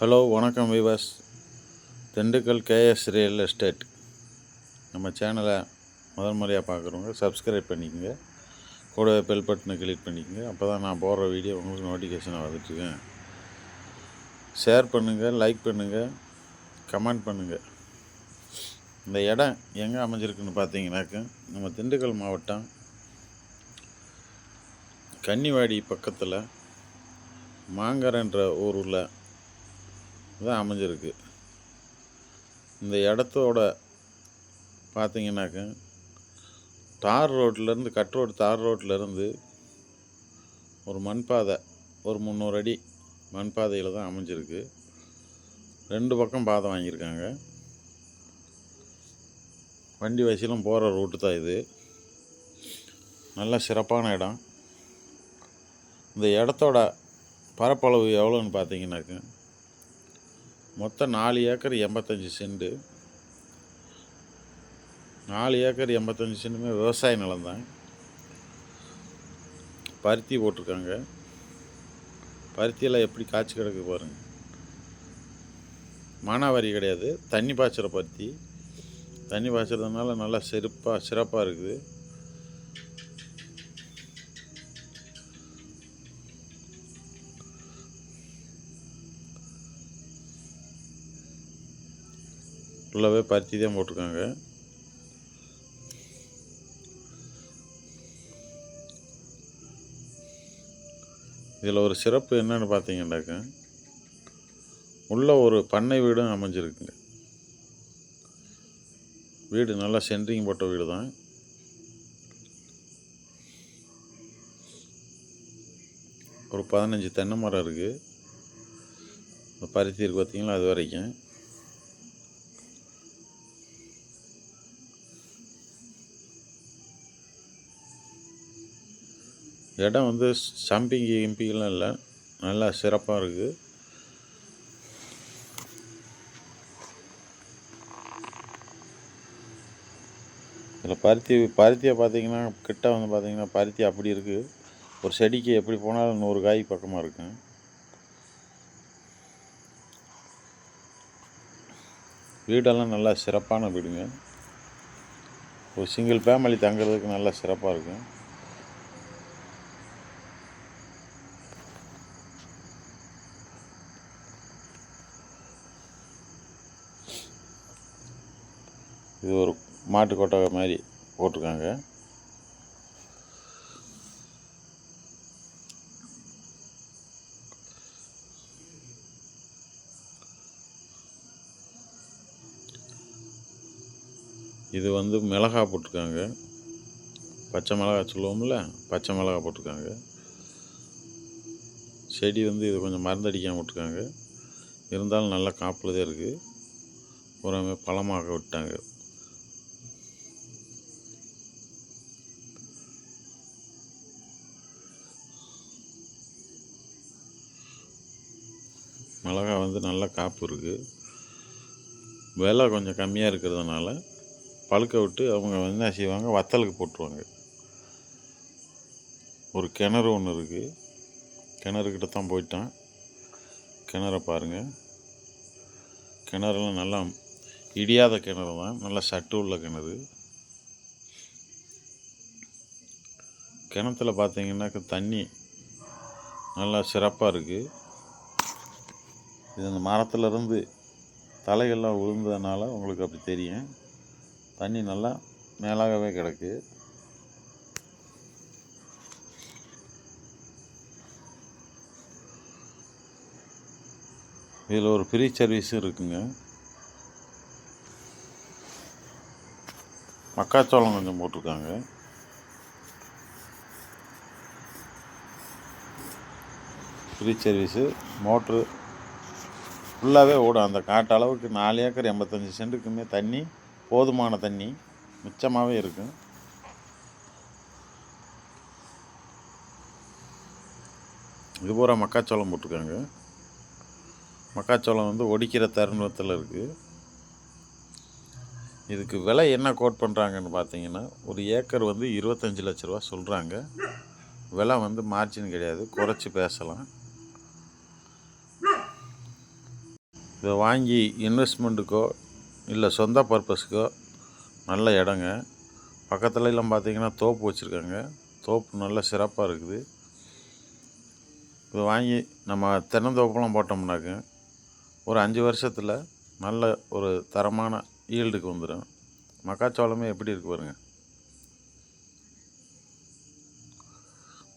Hello வணக்கம் விவாஸ் Dindigul KS real estate. நம்ம சேனலை முதல் முறையாக பார்க்குறவங்க சப்ஸ்கிரைப் பண்ணிக்கோங்க. கூடவே பெல் பட்டனை கிளிக் பண்ணிக்கோங்க. அப்போ தான் நான் போடுற வீடியோ உங்களுக்கு நோட்டிஃபிகேஷனாக வந்துட்டுருக்கேன் ஷேர் பண்ணுங்கள் லைக் பண்ணுங்கள் கமெண்ட் பண்ணுங்கள் இந்த இடம் எங்கே அமைஞ்சிருக்குன்னு பார்த்தீங்கன்னாக்க நம்ம திண்டுக்கல் மாவட்டம் கன்னிவாடி பக்கத்தில் மாங்கரன்ற ஊரில் தான் அமைஞ்சிருக்கு. இந்த இடத்தோட பார்த்தீங்கன்னாக்க தார் ரோட்லேருந்து கட் ரோடு தார் ரோட்லேருந்து ஒரு மண் பாதை ஒரு முந்நூறு அடி மண் பாதையில் தான் அமைஞ்சிருக்கு. ரெண்டு பக்கம் பாதை வாங்கியிருக்காங்க. வண்டி வயசிலும் போகிற ரூட்டு தான் இது. நல்ல சிறப்பான இடம். இந்த இடத்தோட பரப்பளவு எவ்வளோன்னு பார்த்தீங்கன்னாக்க மொத்தம் நாலு ஏக்கர் எண்பத்தஞ்சு சென்ட்டு நாலு ஏக்கர் எண்பத்தஞ்சு சென்ட்டுமே விவசாய நிலம்தான். பருத்தி போட்டிருக்காங்க. பருத்தியெல்லாம் எப்படி காய்ச்சி கிடக்கு பாருங்க. மானாவாரி கிடையாது. தண்ணி பாய்ச்சுற பருத்தி. தண்ணி பாய்ச்சறதுனால நல்லா சிறப்பாக சிறப்பாக இருக்குது. ஃபுல்லாகவே பருத்தி தான் போட்டிருக்காங்க. இதில் ஒரு சிறப்பு என்னன்னு பார்த்தீங்கன்னாக்க உள்ள ஒரு பண்ணை வீடும் அமைஞ்சிருக்குங்க வீடு நல்லா சென்ட்ரிங் போட்ட வீடு தான். ஒரு பதினஞ்சு தென்னை மரம் இருக்குது பருத்தி இருக்குது பார்த்தீங்களா அது வரைக்கும். இடம் வந்து சம்பிங்கி கிம்பிங்கெலாம் இல்லை. நல்லா சிறப்பாக இருக்குது இதில் பருத்தி பருத்தியை பார்த்தீங்கன்னா கிட்ட வந்து பார்த்தீங்கன்னா பருத்தி அப்படி இருக்குது ஒரு செடிக்கு எப்படி போனாலும் நூறு காய் பக்கமாக இருக்கும் வீடெல்லாம் நல்லா சிறப்பான வீடுங்க. ஒரு சிங்கிள் ஃபேமிலி தங்குறதுக்கு நல்லா சிறப்பாக இருக்கும் இது ஒரு மாட்டு கொட்டகை மாதிரி போட்டிருக்காங்க. இது வந்து மிளகா போட்டிருக்காங்க. பச்சை மிளகா சொல்லுவோம்ல பச்சை மிளகா போட்டிருக்காங்க. செடி வந்து இது கொஞ்சம் மருந்தடிக்காமல் விட்டுருக்காங்க இருந்தாலும் நல்லா காப்பில் தான் இருக்குது பூராமே பழமாக விட்டாங்க. மிளகா வந்து நல்ல காப்பு இருக்குது விலை கொஞ்சம் கம்மியாக இருக்கிறதுனால பழுக்க விட்டு அவங்க வந்து என்ன செய்வாங்க? வத்தலுக்கு போட்டுருவாங்க. ஒரு கிணறு ஒன்று இருக்குது கிணறுக்கிட்ட தான் போயிட்டான். கிணற பாருங்கள் கிணறுலாம் நல்லா இடியாத கிணறு தான். நல்லா சட்டு உள்ள கிணறு. கிணத்துல பார்த்தீங்கன்னாக்க தண்ணி நல்லா சிறப்பாக இருக்குது இது அந்த மரத்துலேருந்து தலைகள்லாம் விழுந்ததுனால உங்களுக்கு அப்படி தெரியும். தண்ணி நல்லா மேலாகவே கிடக்கு. இதில் ஒரு ஃப்ரீ சர்வீஸும் இருக்குங்க. மக்காச்சோளம் கொஞ்சம் போட்டிருக்காங்க. ஃப்ரீ சர்வீஸு மோட்ரு ஃபுல்லாகவே ஓடும். அந்த காட்டு அளவுக்கு நாலு ஏக்கர் எண்பத்தஞ்சு சென்ட்டுக்குமே தண்ணி போதுமான தண்ணி மிச்சமாகவே இருக்கும். இது பூரா மக்காச்சோளம் போட்டிருக்காங்க. மக்காச்சோளம் வந்து ஒடிக்கிற தருணத்தில் இருக்குது இதுக்கு விலை என்ன கோட் பண்ணுறாங்கன்னு பார்த்தீங்கன்னா ஒரு ஏக்கர் வந்து இருபத்தஞ்சி லட்ச ரூபா சொல்கிறாங்க விலை வந்து மார்ஜின் கிடையாது. குறைச்சி பேசலாம். இதை வாங்கி இன்வெஸ்ட்மெண்ட்டுக்கோ இல்லை சொந்த பர்பஸ்க்கோ நல்ல இடங்க. பக்கத்துல எல்லாம் பார்த்தீங்கன்னா தோப்பு வச்சுருக்காங்க. தோப்பு நல்ல சிறப்பாக இருக்குது. இதை வாங்கி நம்ம தென்னந்தோப்பெல்லாம் போட்டோம்னாக்க ஒரு அஞ்சு வருஷத்தில் நல்ல ஒரு தரமான ஈல்டுக்கு வந்துடும் மக்காச்சோளமே எப்படி இருக்கு பாருங்க.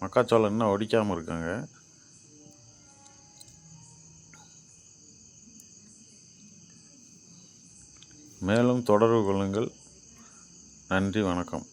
மக்காச்சோளம் இன்னும் ஒடிக்காமல் இருக்காங்க. மேலும் தொடர்பு கொள்ளுங்கள். நன்றி வணக்கம்.